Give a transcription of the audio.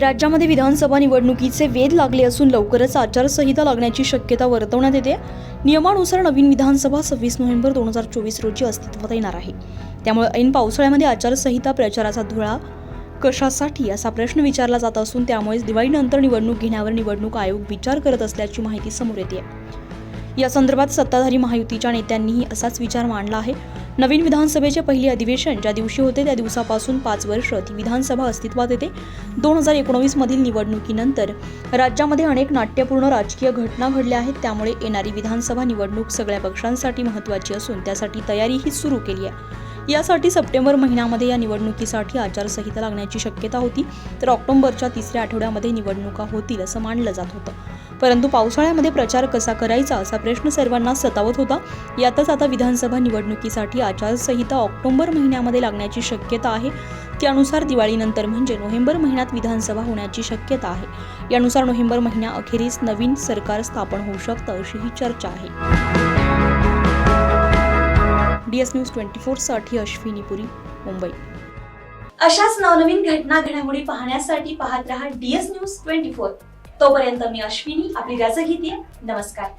राज्यामध्ये विधानसभा निवडणुकीचे वेध लागले असून लवकरच आचारसंहिता लागण्याची शक्यता वर्तवण्यात येते. नियमानुसार नवीन विधानसभा सव्वीस नोव्हेंबर दोन हजार चोवीस रोजी अस्तित्वात येणार आहे. त्यामुळे ऐन पावसाळ्यामध्ये आचारसंहिता प्रचाराचा धुळा कशासाठी असा प्रश्न विचारला जात असून त्यामुळेच दिवाळीनंतर निवडणूक घेण्यावर निवडणूक आयोग विचार करत असल्याची माहिती समोर येते. या संदर्भात सत्ताधारी महायुतीच्या नेत्यांनीही असाच विचार मांडला आहे. नवीन विधानसभेचे पहिले अधिवेशन ज्या दिवशी होते त्या दिवसापासून पाच वर्ष ती विधानसभा अस्तित्वात येते. दोन हजार एकोणवीसमधील निवडणुकीनंतर राज्यामध्ये अनेक नाट्यपूर्ण राजकीय घटना घडल्या आहेत. त्यामुळे येणारी विधानसभा निवडणूक सगळ्या पक्षांसाठी महत्त्वाची असून त्यासाठी तयारीही सुरू केली आहे. यासाठी सप्टेंबर महिन्यामध्ये या निवडणुकीसाठी आचारसंहिता लागण्याची शक्यता होती. तर ऑक्टोबरच्या तिसऱ्या आठवड्यामध्ये निवडणुका होतील असं मानलं जात होतं. परंतु पावसाळ्यामध्ये प्रचार कसा करायचा असा प्रश्न सर्वांना सतावत होता. यातच आता विधानसभा निवडणुकीसाठी आचारसंहिता ऑक्टोबर महिन्यामध्ये लागण्याची शक्यता आहे. त्यानुसार दिवाळीनंतर म्हणजे नोव्हेंबर महिन्यात विधानसभा होण्याची शक्यता आहे. यानुसार नोव्हेंबर महिन्याअखेरीस नवीन सरकार स्थापन होऊ शकतं अशी ही चर्चा आहे. डीएस न्यूज ट्वेंटी फोरसाठी अश्विनी पुरी मुंबई. अशाच नवनवीन घटना घडामोडी पाहण्यासाठी पाहत रहा डीएस न्यूज ट्वेंटी फोर तोपर्यंत मी अश्विनी आपली रजा घेते. नमस्कार.